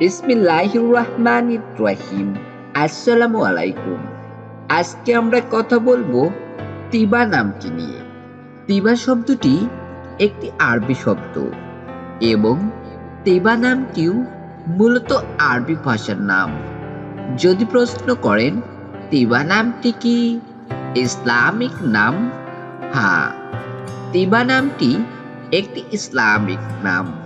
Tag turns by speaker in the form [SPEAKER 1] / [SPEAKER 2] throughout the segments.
[SPEAKER 1] বিসমিল্লাহির রহমানির রহিম আসসালামু আলাইকুম আজকে আমরা কথা বলব তিবা নামটি নিয়ে। তিবা শব্দটি একটি আরবি শব্দ এবং তিবা নামটিও মূলত আরবি ভাষার নাম। যদি প্রশ্ন করেন, তিবা নামটি কি? ইসলামিক নাম? হ্যাঁ তিবা নামটি একটি ইসলামিক নাম।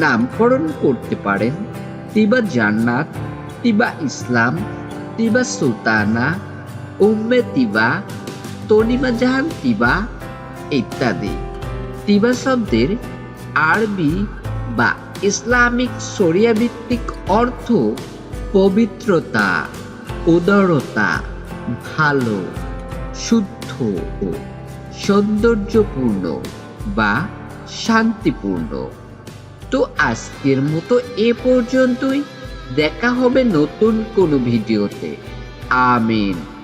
[SPEAKER 1] নামকরণ করতে পারেন। তিবা জান্নাত, তিবা ইসলাম, তিবা সুলতানা, উম্মে তিবা, তনিমা জাহান তিবা ইত্যাদি। তিবা শব্দের আরবি বা ইসলামিক শরিয়া ভিত্তিক অর্থ পবিত্রতা, উদারতা, ভালো, শুদ্ধ ও সৌন্দর্যপূর্ণ বা শান্তিপূর্ণ। তো আজকের মতো এ পর্যন্তই। দেখা হবে নতুন কোনো ভিডিওতে। আমিন।